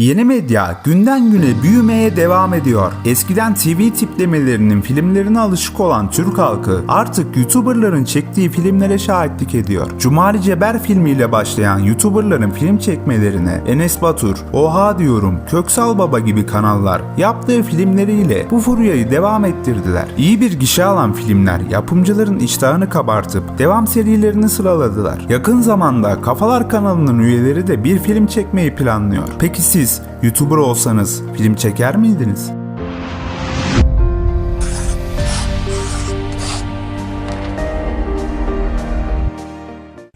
Yeni medya günden güne büyümeye devam ediyor. Eskiden TV tiplemelerinin filmlerine alışık olan Türk halkı artık YouTuber'ların çektiği filmlere şahitlik ediyor. Cumali Ceber filmiyle başlayan YouTuber'ların film çekmelerine Enes Batur, Oha diyorum, Köksal Baba gibi kanallar yaptığı filmleriyle bu furyayı devam ettirdiler. İyi bir gişe alan filmler yapımcıların iştahını kabartıp devam serilerini sıraladılar. Yakın zamanda Kafalar kanalının üyeleri de bir film çekmeyi planlıyor. Peki siz YouTuber olsanız film çeker miydiniz?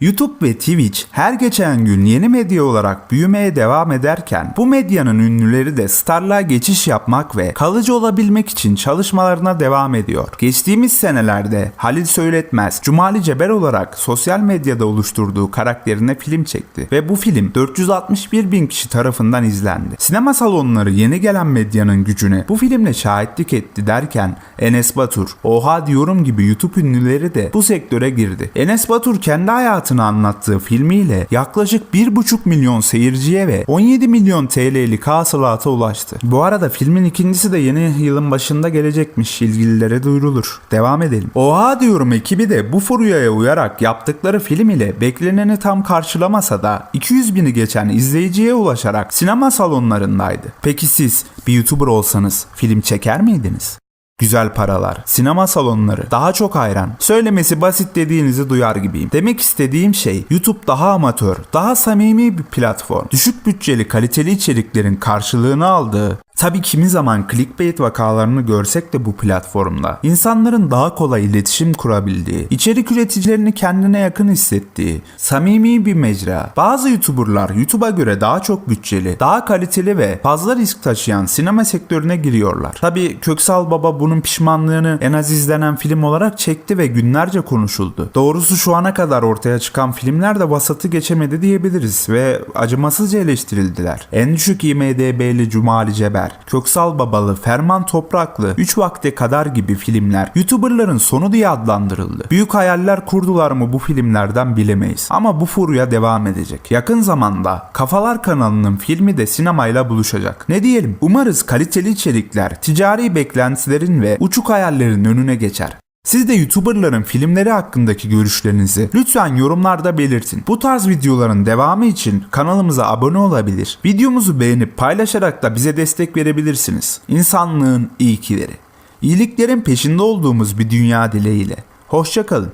YouTube ve Twitch her geçen gün yeni medya olarak büyümeye devam ederken bu medyanın ünlüleri de starlığa geçiş yapmak ve kalıcı olabilmek için çalışmalarına devam ediyor. Geçtiğimiz senelerde Halil Söyletmez, Cumali Ceber olarak sosyal medyada oluşturduğu karakterine film çekti ve bu film 461 bin kişi tarafından izlendi. Sinema salonları yeni gelen medyanın gücüne bu filmle şahitlik etti derken Enes Batur, Oha diyorum gibi YouTube ünlüleri de bu sektöre girdi. Enes Batur kendi hayatını anlattığı filmiyle yaklaşık 1,5 milyon seyirciye ve 17 milyon TL'lik hasılata ulaştı. Bu arada filmin ikincisi de yeni yılın başında gelecekmiş ilgililere duyurulur. Devam edelim. Oha diyorum ekibi de bu furyaya uyarak yaptıkları film ile bekleneni tam karşılamasa da 200 bini geçen izleyiciye ulaşarak sinema salonlarındaydı. Peki siz bir YouTuber olsanız film çeker miydiniz? Güzel paralar, sinema salonları, daha çok hayran. Söylemesi basit dediğinizi duyar gibiyim. Demek istediğim şey YouTube daha amatör, daha samimi bir platform. Düşük bütçeli kaliteli içeriklerin karşılığını aldığı Tabi kimi zaman clickbait vakalarını görsek de bu platformda insanların daha kolay iletişim kurabildiği, içerik üreticilerini kendine yakın hissettiği, samimi bir mecra. Bazı YouTuber'lar YouTube'a göre daha çok bütçeli, daha kaliteli ve fazla risk taşıyan sinema sektörüne giriyorlar. Tabi Köksal Baba bunun pişmanlığını en az izlenen film olarak çekti ve günlerce konuşuldu. Doğrusu şu ana kadar ortaya çıkan filmler de vasatı geçemedi diyebiliriz ve acımasızca eleştirildiler. En düşük IMDB'li Cumali Ceber, Köksal Babalı, Ferman Topraklı, 3 Vakte Kadar gibi filmler YouTuber'ların sonu diye adlandırıldı. Büyük hayaller kurdular mı bu filmlerden bilemeyiz. Ama bu furya devam edecek. Yakın zamanda Kafalar kanalının filmi de sinemayla buluşacak. Ne diyelim? Umarız kaliteli içerikler ticari beklentilerin ve uçuk hayallerin önüne geçer. Siz de YouTuber'ların filmleri hakkındaki görüşlerinizi lütfen yorumlarda belirtin. Bu tarz videoların devamı için kanalımıza abone olabilir, videomuzu beğenip paylaşarak da bize destek verebilirsiniz. İnsanlığın iyi kileri. İyiliklerin peşinde olduğumuz bir dünya dileğiyle. Hoşçakalın.